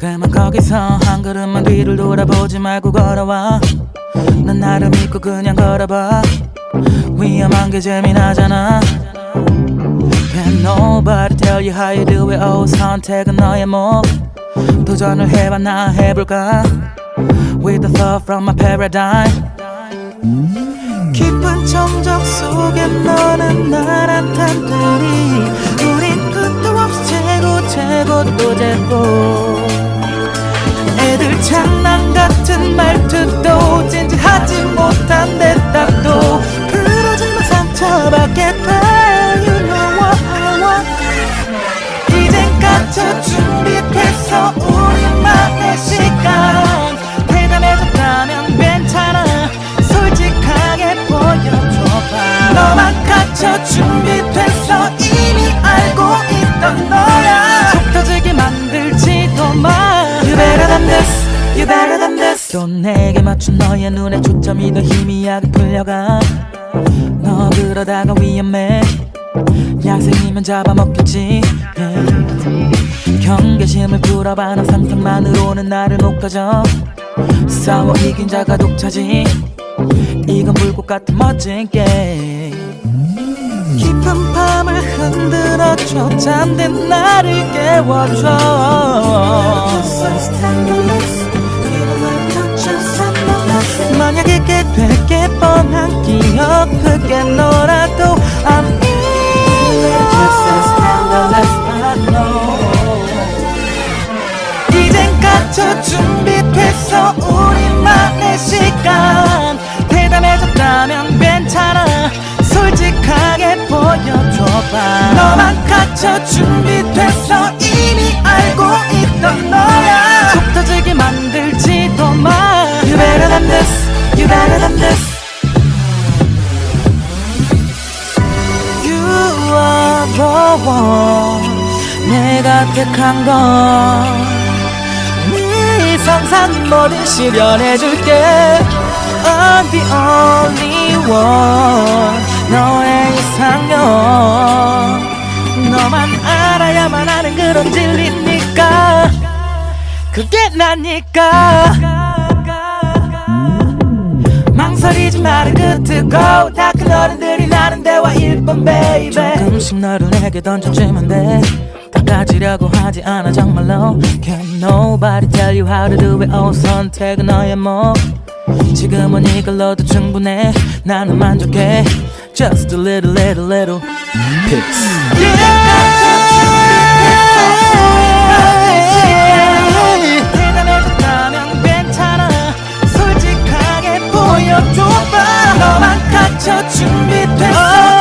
그만 거기서 한 걸음만 뒤를 돌아보지 말고 걸어와. 난 나를 믿고 그냥 걸어봐. 위험한 게 재미나잖아. Can nobody tell you how you do it? Oh 선택은 너의 목 도전을 해봐 나 해볼까? With the thought from my paradigm. 깊은 정적 속에 너는 나란 탄들이 우린 끝도 없이 재고 재고 또 재고 애들 장난 같은 말투도 진지하지 못한 내 답도 상처받게 돼 You know what I want. 이젠 갇혀 준비됐어. 우리만의 시간. 대담해졌다면 괜찮아. 솔직하게 보여줘봐. 너만 갇혀 준비됐어. 이미 알고 있던 너야. 속 터지게 만들지도 마 than this. You better than this. 또 내게 맞춘 너의 눈에 초점이 더 희미하게 풀려가. 너 그러다가 위험해. 야생이면 잡아먹겠지. Yeah. 경계심을 풀어봐. 너 상상만으로는 나를 못 가져. 싸워 이긴 자가 독차지. 이건 불꽃 같은 멋진 게임. 깊은 밤을 흔들어줘 잠든 나를 깨워줘. 만약 있게 될게 뻔한 기억 그게 너라도 I'm in 이젠 갇혀 준비됐어 우 갇혀 준비됐어 이미 알고 있던 너야 속 터지게 만들지도 마 You better than this You better than this You are the one 내가 택한 건네 상상인 뭐든 실현해줄게 I'm the only one 너의 이상형 그런 진리니까. 그게 나니까. 망설이지 말은 끝이고 다큰 어른들이 나는 대화 1번 베이베 조금씩 너를 내게 던져주면 돼다 가지려고 하지 않아 정말로. Can nobody tell you how to do it? Oh 선택은 너의 목 지금은 이걸로도 충분해. 나는 만족해. Just a little little little. Pics 벌써 준비됐어.